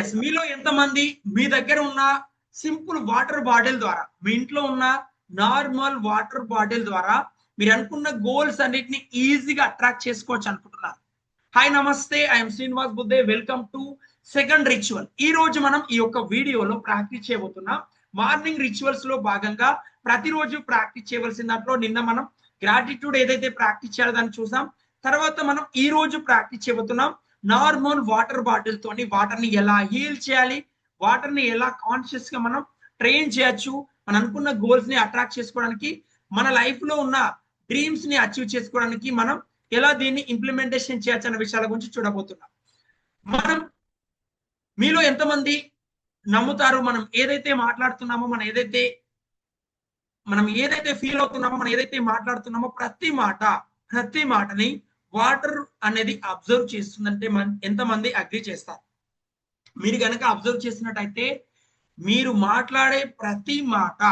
Yes మీలో ఎంతమంది మీ దగ్గర ఉన్న సింపుల్ వాటర్ బాటిల్ ద్వారా మీ ఇంట్లో ఉన్న నార్మల్ వాటర్ బాటిల్ ద్వారా మీరు అనుకున్న గోల్స్ అన్నిటిని ఈజీగా అట్రాక్ట్ చేసుకోవచ్చు అనుకుంటున్నారు. హాయ్ నమస్తే ఐఎమ్ శ్రీనివాస్ బుద్ధే వెల్కమ్ టు సెకండ్ రిచువల్ ఈ రోజు మనం ఈ యొక్క వీడియోలో ప్రాక్టీస్ చేయబోతున్నాం. మార్నింగ్ రిచువల్స్లో భాగంగా ప్రతిరోజు ప్రాక్టీస్ చేయవలసిన దాంట్లో నిన్న మనం గ్రాటిట్యూడ్ ఏదైతే ప్రాక్టీస్ చేయాలో దాన్ని చూసాం. తర్వాత మనం ఈ రోజు ప్రాక్టీస్ చేయబోతున్నాం నార్మల్ వాటర్ బాటిల్ తోని వాటర్ని ఎలా హీల్ చేయాలి వాటర్ని ఎలా కాన్షియస్గా మనం ట్రైన్ చేయొచ్చు మనం అనుకున్న గోల్స్ని అట్రాక్ట్ చేసుకోవడానికి మన లైఫ్లో ఉన్న డ్రీమ్స్ని అచీవ్ చేసుకోవడానికి మనం ఎలా దీన్ని ఇంప్లిమెంటేషన్ చేయొచ్చు అనే విషయాల గురించి చూడబోతున్నాం. మనం మీలో ఎంతమంది నమ్ముతారు మనం ఏదైతే మాట్లాడుతున్నామో మనం ఏదైతే మనం ఏదైతే ఫీల్ అవుతున్నామో మనం ఏదైతే మాట్లాడుతున్నామో ప్రతి మాట ప్రతి మాటని వాటర్ అనేది అబ్జర్వ్ చేస్తుందంటే మన ఎంతమంది అగ్రి చేస్తారు? మీరు కనుక అబ్జర్వ్ చేసినట్టయితే మీరు మాట్లాడే ప్రతి మాట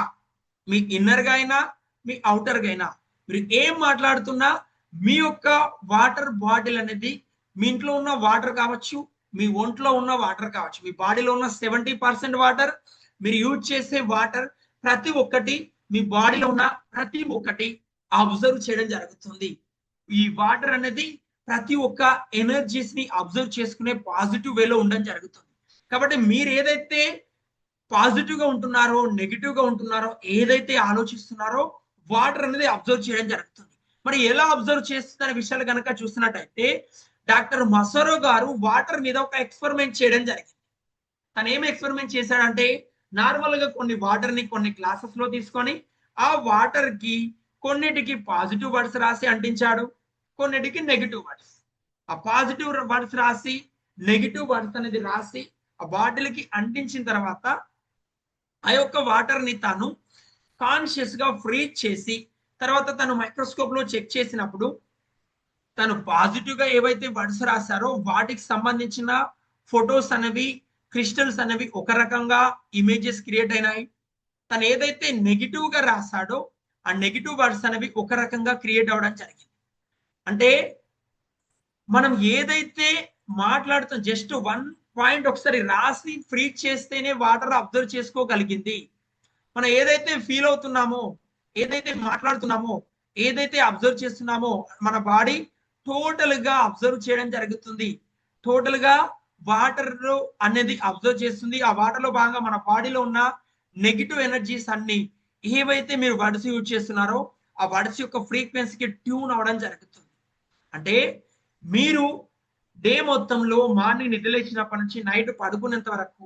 మీ ఇన్నర్గా అయినా మీ అవుటర్గా అయినా మీరు ఏం మాట్లాడుతున్నా మీ యొక్క వాటర్ బాటిల్ అనేది మీ ఇంట్లో ఉన్న వాటర్ కావచ్చు మీ ఒంట్లో ఉన్న వాటర్ కావచ్చు మీ బాడీలో ఉన్న సెవెంటీ పర్సెంట్ వాటర్ మీరు యూజ్ చేసే వాటర్ ప్రతి ఒక్కటి మీ బాడీలో ఉన్న ప్రతి ఒక్కటి అబ్జర్వ్ చేయడం జరుగుతుంది. ఈ వాటర్ అనేది ప్రతి ఒక్క ఎనర్జీస్ని అబ్జర్వ్ చేసుకునే పాజిటివ్ వేలో ఉండడం జరుగుతుంది. కాబట్టి మీరు ఏదైతే పాజిటివ్గా ఉంటున్నారో నెగిటివ్గా ఉంటున్నారో ఏదైతే ఆలోచిస్తున్నారో వాటర్ అనేది అబ్జర్వ్ చేయడం జరుగుతుంది. మరి ఎలా అబ్జర్వ్ చేస్తున్న విషయాలు కనుక చూసినట్టయితే డాక్టర్ మసరో గారు వాటర్ మీద ఒక ఎక్స్పెరిమెంట్ చేయడం జరిగింది. తను ఏం ఎక్స్పెరిమెంట్ చేశాడంటే నార్మల్గా కొన్ని వాటర్ని కొన్ని క్లాసెస్లో తీసుకొని ఆ వాటర్కి కొన్నిటికి పాజిటివ్ వర్డ్స్ రాసి అంటించాడు. కొన్నిటికి నెగిటివ్ వర్డ్స్ ఆ పాజిటివ్ వర్డ్స్ రాసి నెగిటివ్ వర్డ్స్ అనేది రాసి ఆ బాటిల్కి అంటించిన తర్వాత ఆ యొక్క వాటర్ని తాను కాన్షియస్గా ఫ్రీజ్ చేసి తర్వాత తను మైక్రోస్కోప్లో చెక్ చేసినప్పుడు తను పాజిటివ్గా ఏవైతే వర్డ్స్ రాశారో వాటికి సంబంధించిన ఫొటోస్ అనేవి క్రిస్టల్స్ అనేవి ఒక రకంగా ఇమేజెస్ క్రియేట్ అయినాయి. తను ఏదైతే నెగిటివ్గా రాశాడో ఆ నెగిటివ్ వర్డ్స్ అనేవి ఒక రకంగా క్రియేట్ అవ్వడం జరిగింది. అంటే మనం ఏదైతే మాట్లాడుతాం జస్ట్ వన్ పాయింట్ ఒకసారి రాసి ఫ్రీజ్ చేస్తేనే వాటర్ అబ్జర్వ్ చేసుకోగలిగింది. మనం ఏదైతే ఫీల్ అవుతున్నామో ఏదైతే మాట్లాడుతున్నామో ఏదైతే అబ్జర్వ్ చేస్తున్నామో మన బాడీ టోటల్గా అబ్జర్వ్ చేయడం జరుగుతుంది. టోటల్గా వాటర్ అనేది అబ్జర్వ్ చేస్తుంది. ఆ వాటర్లో భాగంగా మన బాడీలో ఉన్న నెగిటివ్ ఎనర్జీస్ అన్ని ఏవైతే మీరు వర్డ్స్ యూజ్ చేస్తున్నారో ఆ వర్డ్స్ యొక్క ఫ్రీక్వెన్సీకి ట్యూన్ అవడం జరుగుతుంది. అంటే మీరు డే మొత్తంలో మార్నింగ్ నిద్రలేచినప్పటి నుంచి నైట్ పడుకునేంత వరకు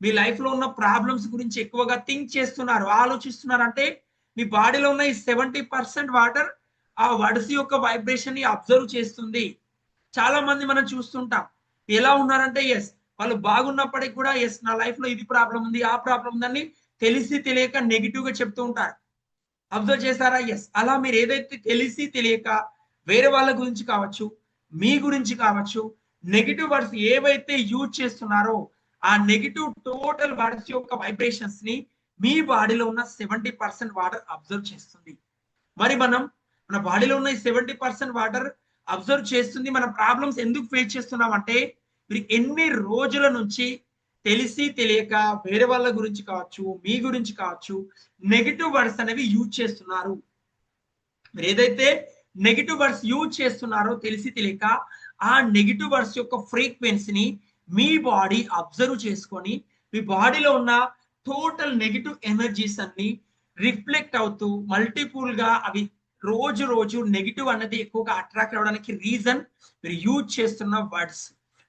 మీ లైఫ్లో ఉన్న ప్రాబ్లమ్స్ గురించి ఎక్కువగా థింక్ చేస్తున్నారు ఆలోచిస్తున్నారు. అంటే మీ బాడీలో ఉన్న ఈ సెవెంటీ పర్సెంట్ వాటర్ ఆ వర్డ్స్ యొక్క వైబ్రేషన్ని అబ్జర్వ్ చేస్తుంది. చాలా మంది మనం చూస్తుంటాం ఎలా ఉన్నారంటే ఎస్ వాళ్ళు బాగున్నప్పటికి కూడా ఎస్ నా లైఫ్లో ఇది ప్రాబ్లం ఉంది ఆ ప్రాబ్లం ఉందని తెలిసి తెలియక నెగిటివ్గా చెప్తూ ఉంటారు. అబ్జర్వ్ చేశారా? ఎస్ అలా మీరు ఏదైతే తెలిసి తెలియక వేరే వాళ్ళ గురించి కావచ్చు మీ గురించి కావచ్చు నెగిటివ్ వర్డ్స్ ఏవైతే యూజ్ చేస్తున్నారో ఆ నెగిటివ్ టోటల్ వర్డ్స్ యొక్క వైబ్రేషన్స్ని మీ బాడీలో ఉన్న సెవెంటీ పర్సెంట్ వాటర్ అబ్జర్వ్ చేస్తుంది. మరి మనం మన బాడీలో ఉన్న సెవెంటీ పర్సెంట్ వాటర్ అబ్జర్వ్ చేస్తుంది మన ప్రాబ్లమ్స్ ఎందుకు ఫేస్ చేస్తున్నాం అంటే మీరు ఎన్ని రోజుల నుంచి తెలిసి తెలియక వేరే వాళ్ళ గురించి కావచ్చు మీ గురించి కావచ్చు నెగిటివ్ వర్డ్స్ అనేవి యూజ్ చేస్తున్నారు. మీరు ఏదైతే నెగిటివ్ వర్డ్స్ యూజ్ చేస్తున్నారో తెలిసి తెలియక ఆ నెగిటివ్ వర్డ్స్ యొక్క ఫ్రీక్వెన్సీని మీ బాడీ అబ్జర్వ్ చేసుకొని మీ బాడీలో ఉన్న టోటల్ నెగిటివ్ ఎనర్జీస్ అన్ని రిఫ్లెక్ట్ అవుతూ మల్టిపుల్గా అవి రోజు రోజు నెగిటివ్ అన్నది ఎక్కువగా అట్రాక్ట్ అవడానికి రీజన్ మీరు యూజ్ చేస్తున్న వర్డ్స్.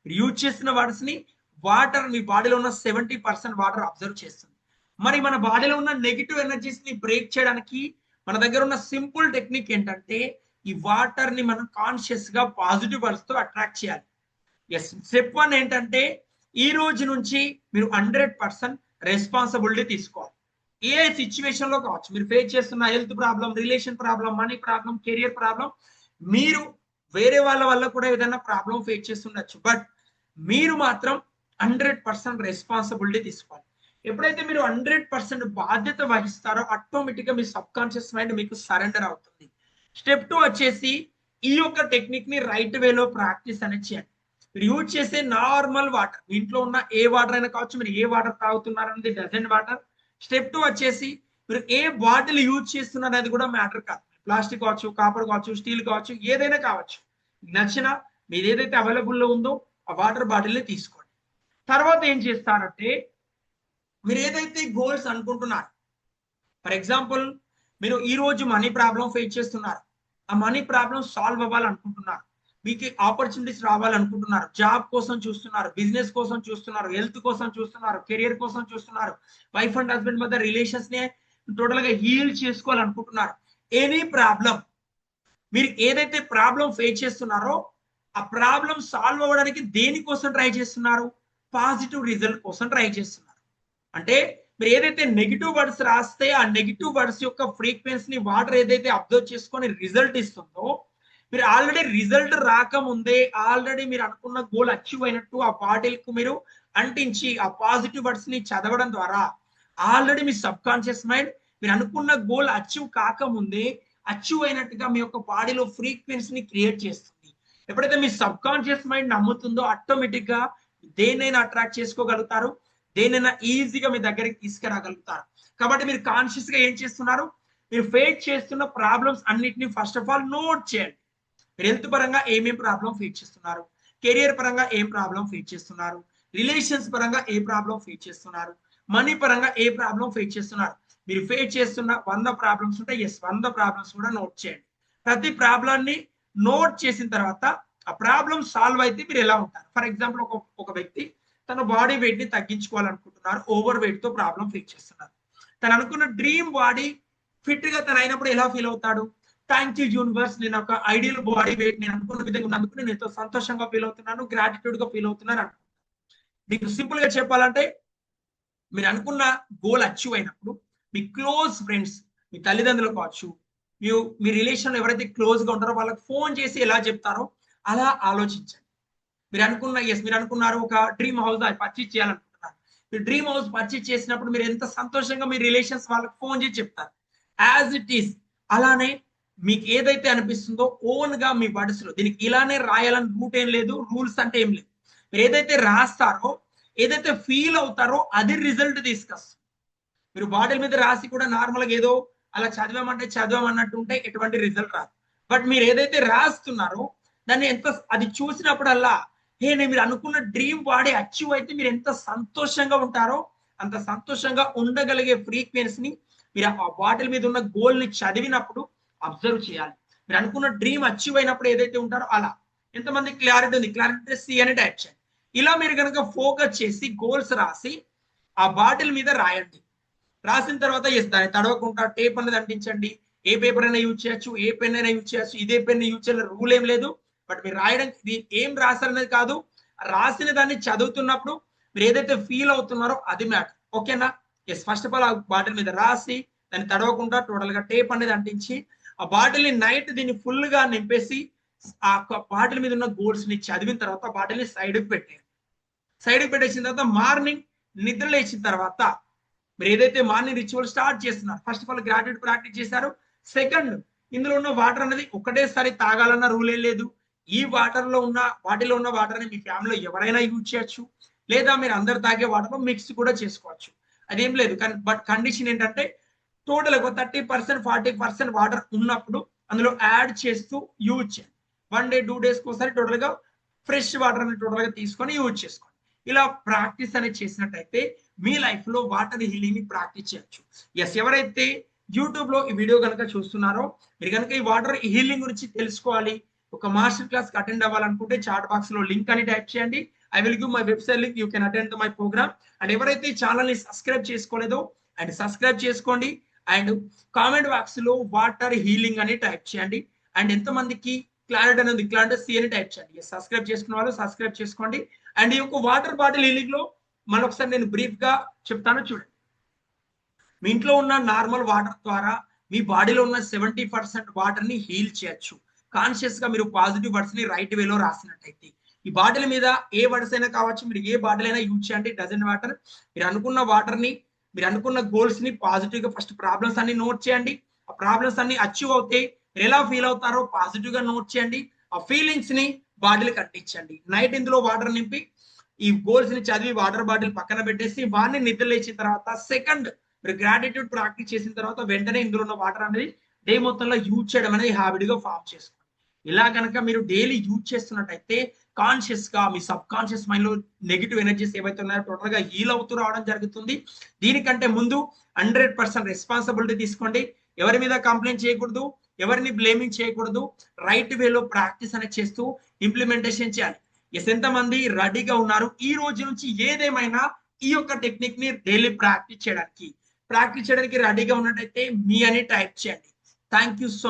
మీరు యూజ్ చేస్తున్న వర్డ్స్ని వాటర్ మీ బాడీలో ఉన్న సెవెంటీ పర్సెంట్ వాటర్ అబ్జర్వ్ చేస్తుంది. మరి మన బాడీలో ఉన్న నెగిటివ్ ఎనర్జీస్ని బ్రేక్ చేయడానికి మన దగ్గర ఉన్న సింపుల్ టెక్నిక్ ఏంటంటే ఈ వాటర్ని మనం కాన్షియస్గా పాజిటివ్ వర్డ్స్తో అట్రాక్ట్ చేయాలి. ఎస్ స్టెప్ వన్ ఏంటంటే ఈ రోజు నుంచి మీరు హండ్రెడ్ పర్సెంట్ రెస్పాన్సిబిలిటీ తీసుకోవాలి. ఏ సిచ్యువేషన్లో కావచ్చు మీరు ఫేస్ చేస్తున్న health problem relation problem money problem career problem మీరు వేరే వాళ్ళ వల్ల కూడా ఏదైనా ప్రాబ్లం ఫేస్ చేస్తుండొచ్చు. బట్ మీరు మాత్రం హండ్రెడ్ పర్సెంట్ రెస్పాన్సిబిలిటీ తీసుకోవాలి. ఎప్పుడైతే మీరు హండ్రెడ్ పర్సెంట్ బాధ్యత వహిస్తారో ఆటోమేటిక్గా మీ సబ్ కాన్షియస్ మైండ్ మీకు సరెండర్ అవుతుంది. స్టెప్ టూ వచ్చేసి ఈ యొక్క టెక్నిక్ని రైట్ వేలో ప్రాక్టీస్ అనేది చేయండి మీరు యూజ్ చేసే నార్మల్ వాటర్ ఇంట్లో ఉన్న ఏ వాటర్ అయినా కావచ్చు మీరు ఏ వాటర్ తాగుతున్నారు అనేది డజన్ వాటర్ స్టెప్ టూ వచ్చేసి మీరు ఏ బాటిల్ యూజ్ చేస్తున్నారు అనేది కూడా మ్యాటర్ కాదు. ప్లాస్టిక్ కావచ్చు కాపర్ కావచ్చు స్టీల్ కావచ్చు ఏదైనా కావచ్చు. నచ్చిన మీరు ఏదైతే అవైలబుల్లో ఉందో ఆ వాటర్ బాటిల్ని తీసుకోండి. తర్వాత ఏం చేస్తారంటే మీరు ఏదైతే గోల్స్ అనుకుంటున్నారు ఫర్ ఎగ్జాంపుల్ మీరు ఈ రోజు మనీ ప్రాబ్లం ఫేస్ చేస్తున్నారు. ఆ మనీ ప్రాబ్లం సాల్వ్ అవ్వాలనుకుంటున్నారు. మీకు ఆపర్చునిటీస్ రావాలనుకుంటున్నారు. జాబ్ కోసం చూస్తున్నారు బిజినెస్ కోసం చూస్తున్నారు హెల్త్ కోసం చూస్తున్నారు కెరియర్ కోసం చూస్తున్నారు. వైఫ్ అండ్ హస్బెండ్ మధ్య రిలేషన్స్ని టోటల్గా హీల్ చేసుకోవాలనుకుంటున్నారు. ఎనీ ప్రాబ్లం మీరు ఏదైతే ప్రాబ్లం ఫేస్ చేస్తున్నారో ఆ ప్రాబ్లం సాల్వ్ అవ్వడానికి దేనికోసం ట్రై చేస్తున్నారు? పాజిటివ్ రిజల్ట్ కోసం ట్రై చేస్తున్నారు. అంటే మీరు ఏదైతే నెగిటివ్ వర్డ్స్ రాస్తే ఆ నెగిటివ్ వర్డ్స్ యొక్క ఫ్రీక్వెన్సీని వాటర్ ఏదైతే అబ్జర్వ్ చేసుకొని రిజల్ట్ ఇస్తుందో మీరు ఆల్రెడీ రిజల్ట్ రాకముందే ఆల్రెడీ మీరు అనుకున్న గోల్ అచీవ్ అయినట్టు ఆ బాటిల్కు మీరు అంటించి ఆ పాజిటివ్ వర్డ్స్ని చదవడం ద్వారా ఆల్రెడీ మీ సబ్ కాన్షియస్ మైండ్ మీరు అనుకున్న గోల్ అచీవ్ కాకముందే అచీవ్ అయినట్టుగా మీ యొక్క బాడీలో ఫ్రీక్వెన్సీని క్రియేట్ చేస్తుంది. ఎప్పుడైతే మీ సబ్ కాన్షియస్ మైండ్ నమ్ముతుందో ఆటోమేటిక్గా అట్రాక్ట్ చేసుకోగలుగుతారు. దేనైనా ఈజీగా మీ దగ్గరికి తీసుకురాగలుగుతారు. కాబట్టి మీరు కాన్షియస్గా ఏం చేస్తున్నారు? మీరు ఫేస్ చేస్తున్న ప్రాబ్లమ్స్ అన్నిటిని ఫస్ట్ ఆఫ్ ఆల్ నోట్ చేయండి. మీరు హెల్త్ పరంగా ఏమేం ప్రాబ్లం ఫేస్ చేస్తున్నారు? కెరియర్ పరంగా ఏం ప్రాబ్లం ఫేస్ చేస్తున్నారు? రిలేషన్స్ పరంగా ఏ ప్రాబ్లం ఫేస్ చేస్తున్నారు? మనీ పరంగా ఏ ప్రాబ్లం ఫేస్ చేస్తున్నారు? మీరు ఫేస్ చేస్తున్న వంద ప్రాబ్లమ్స్ ఉంటే ఎస్ వంద ప్రాబ్లమ్స్ కూడా నోట్ చేయండి. ప్రతి ప్రాబ్లాన్ని నోట్ చేసిన తర్వాత ఆ ప్రాబ్లం సాల్వ్ అయితే మీరు ఎలా ఉంటారు? ఫర్ ఎగ్జాంపుల్ ఒక ఒక వ్యక్తి తన బాడీ వెయిట్ని తగ్గించుకోవాలనుకుంటున్నారు ఓవర్ వెయిట్తో ప్రాబ్లం ఫేస్ చేస్తున్నారు. తను అనుకున్న డ్రీమ్ బాడీ ఫిట్గా తను అయినప్పుడు ఎలా ఫీల్ అవుతాడు? థ్యాంక్ యూ యూనివర్స్ నేను ఒక ఐడియల్ బాడీ వెయిట్ నేను అనుకున్న విధంగా ఉన్నందుకు నేను ఎంతో సంతోషంగా ఫీల్ అవుతున్నాను గ్రాటిట్యూడ్గా ఫీల్ అవుతున్నాను అనుకుంటున్నాను. మీకు సింపుల్గా చెప్పాలంటే మీరు అనుకున్న గోల్ అచీవ్ అయినప్పుడు మీ క్లోజ్ ఫ్రెండ్స్ మీ తల్లిదండ్రులు కావచ్చు మీ మీ రిలేషన్ ఎవరైతే క్లోజ్గా ఉంటారో వాళ్ళకి ఫోన్ చేసి ఎలా చెప్తారో అలా ఆలోచించండి. మీరు అనుకున్న ఎస్ మీరు అనుకున్నారు ఒక డ్రీమ్ హౌస్ అది పర్చేజ్ చేయాలనుకుంటున్నారు. మీరు డ్రీమ్ హౌస్ పర్చేజ్ చేసినప్పుడు మీరు ఎంత సంతోషంగా మీ రిలేషన్స్ వాళ్ళకి ఫోన్ చేసి చెప్తారు. యాజ్ ఇట్ ఈస్ అలానే మీకు ఏదైతే అనిపిస్తుందో ఓన్గా మీ వర్డ్స్ దీనికి ఇలానే రాయాలని రూట్ ఏం లేదు రూల్స్ అంటే ఏం లేదు. మీరు ఏదైతే రాస్తారో ఏదైతే ఫీల్ అవుతారో అది రిజల్ట్ తీసుకొస్తుంది. మీరు బాటిల్ మీద రాసి కూడా నార్మల్గా ఏదో అలా చదివామంటే చదివామన్నట్టు ఉంటే ఎటువంటి రిజల్ట్ రాదు. బట్ మీరు ఏదైతే రాస్తున్నారో దాన్ని ఎంత అది చూసినప్పుడల్లా హే నేను మీరు అనుకున్న డ్రీమ్ వాడే అచీవ్ అయితే మీరు ఎంత సంతోషంగా ఉంటారో అంత సంతోషంగా ఉండగలిగే ఫ్రీక్వెన్సీని మీరు ఆ బాటిల్ మీద ఉన్న గోల్ని చదివినప్పుడు అబ్జర్వ్ చేయాలి. మీరు అనుకున్న డ్రీమ్ అచీవ్ అయినప్పుడు ఏదైతే ఉంటారో అలా. ఎంతమంది క్లారిటీ ఉంది? క్లారిటీ సి అని టైప్ చేయండి ఇలా మీరు కనుక ఫోకస్ చేసి గోల్స్ రాసి ఆ బాటిల్ మీద రాయండి. రాసిన తర్వాత దాన్ని తడవకుండా టేప్ అనేది అంటించండి. ఏ పేపర్ అయినా యూజ్ చేయొచ్చు ఏ పెన్ అయినా యూజ్ చేయొచ్చు ఇదే పెన్ యూజ్ చేయాలి రూల్ ఏం లేదు. బట్ మీరు రాయడం ఇది ఏం రాశారనేది కాదు. రాసిన దాన్ని చదువుతున్నప్పుడు మీరు ఏదైతే ఫీల్ అవుతున్నారో అది మ్యాటర్ ఓకేనా ఎస్ ఫస్ట్ ఆఫ్ ఆల్ ఆ బాటిల్ మీద రాసి దాన్ని తడవకుండా టోటల్గా టేప్ అనేది అంటించి ఆ బాటిల్ని నైట్ దీన్ని ఫుల్గా నింపేసి ఆ బాటిల్ మీద ఉన్న గోల్స్ని చదివిన తర్వాత బాటిల్ని సైడ్కి పెట్టారు సైడ్కి పెట్టేసిన తర్వాత మార్నింగ్ నిద్ర లేచిన తర్వాత మీరు ఏదైతే మార్నింగ్ రిచువల్ స్టార్ట్ చేస్తున్నారు first of all gratitude practice చేశారు. సెకండ్ ఇందులో ఉన్న వాటర్ అనేది ఒకటేసారి తాగాలన్న రూల్ ఏం లేదు. ఈ వాటర్లో ఉన్న వాటిలో ఉన్న వాటర్ని మీ ఫ్యామిలీలో ఎవరైనా యూజ్ చేయొచ్చు. లేదా మీరు అందరు తాగే వాటర్లో మిక్స్ కూడా చేసుకోవచ్చు. అదేం లేదు. కానీ బట్ కండిషన్ ఏంటంటే టోటల్ ఒక thirty percent forty percent water ఉన్నప్పుడు అందులో యాడ్ చేస్తూ యూజ్ చేయండి. వన్ డే టూ డేస్ ఒకసారి టోటల్గా ఫ్రెష్ వాటర్ టోటల్గా తీసుకొని యూజ్ చేసుకోండి. ఇలా ప్రాక్టీస్ అనేది చేసినట్టయితే మీ లైఫ్లో వాటర్ హీలింగ్ని ప్రాక్టీస్ చేయొచ్చు. ఎస్ ఎవరైతే యూట్యూబ్లో ఈ వీడియో కనుక చూస్తున్నారో మీరు కనుక ఈ వాటర్ హీలింగ్ గురించి తెలుసుకోవాలి ఒక మాస్టర్ క్లాస్కి అటెండ్ అవ్వాలనుకుంటే చాట్ బాక్స్లో లింక్ అని టైప్ చేయండి. I will give my website link you can attend my program and ఎవరైతే ఛానల్ని సబ్స్క్రైబ్ చేసుకోలేదో అండ్ సబ్స్క్రైబ్ చేసుకోండి. అండ్ కామెంట్ బాక్స్లో వాటర్ హీలింగ్ అని టైప్ చేయండి. అండ్ ఎంతమందికి క్లారిటీ అనేది క్లారిటీ సి అని టైప్ చేయండి. సబ్స్క్రైబ్ చేసుకున్న వాళ్ళు సబ్స్క్రైబ్ చేసుకోండి. అండ్ ఈ యొక్క వాటర్ బాటిల్ హీలింగ్లో మరొకసారి నేను బ్రీఫ్గా చెప్తాను చూడండి. మీ ఇంట్లో ఉన్న నార్మల్ వాటర్ ద్వారా మీ బాడీలో ఉన్న సెవెంటీ పర్సెంట్ వాటర్ని హీల్ చేయొచ్చు. కాన్షియస్గా మీరు పాజిటివ్ వర్డ్స్ని రైట్ వేలో రాసినట్టయితే ఈ బాటిల్ మీద ఏ వర్డ్స్ అయినా కావచ్చు మీరు ఏ బాటిల్ అయినా యూజ్ చేయండి. డజన్ వాటర్ మీరు అనుకున్న వాటర్ని మీరు అనుకున్న గోల్స్ని పాజిటివ్గా ఫస్ట్ ప్రాబ్లమ్స్ అన్ని నోట్ చేయండి. ఆ ప్రాబ్లమ్స్ అన్ని అచీవ్ అవుతాయి మీరు ఎలా ఫీల్ అవుతారో పాజిటివ్గా నోట్ చేయండి. ఆ ఫీలింగ్స్ని బాటిల్ కట్టించండి నైట్ ఇందులో వాటర్ నింపి ఈ గోల్స్ని చదివి వాటర్ బాటిల్ పక్కన పెట్టేసి వాడిని నిద్ర లేచిన తర్వాత సెకండ్ మీరు గ్రాటిట్యూడ్ ప్రాక్టీస్ చేసిన తర్వాత వెంటనే ఇందులో ఉన్న వాటర్ అనేది డే మొత్తంలో యూజ్ చేయడం అనేది హ్యాబిట్గా ఫామ్ చేసుకోండి ఇలా కనుక మీరు డైలీ యూజ్ చేస్తున్నట్టయితే కాన్షియస్గా మీ సబ్ కాన్షియస్ మైండ్లో నెగిటివ్ ఎనర్జీస్ ఏవైతే ఉన్నాయో టోటల్గా హీల్ అవుతూ రావడం జరుగుతుంది. దీనికంటే ముందు హండ్రెడ్ పర్సెంట్ రెస్పాన్సిబిలిటీ తీసుకోండి. ఎవరి మీద కంప్లైంట్ చేయకూడదు ఎవరిని బ్లేమింగ్ చేయకూడదు. రైట్ వేలో ప్రాక్టీస్ అనేది చేస్తూ ఇంప్లిమెంటేషన్ చేయాలి. ఎస్ ఎంతమంది రెడీగా ఉన్నారు? ఈ రోజు నుంచి ఏదేమైనా ఈ యొక్క టెక్నిక్ని డైలీ ప్రాక్టీస్ చేయడానికి. ప్రాక్టీస్ చేయడానికి రెడీగా ఉన్నట్టయితే మీ అని టైప్ చేయండి. Thank you so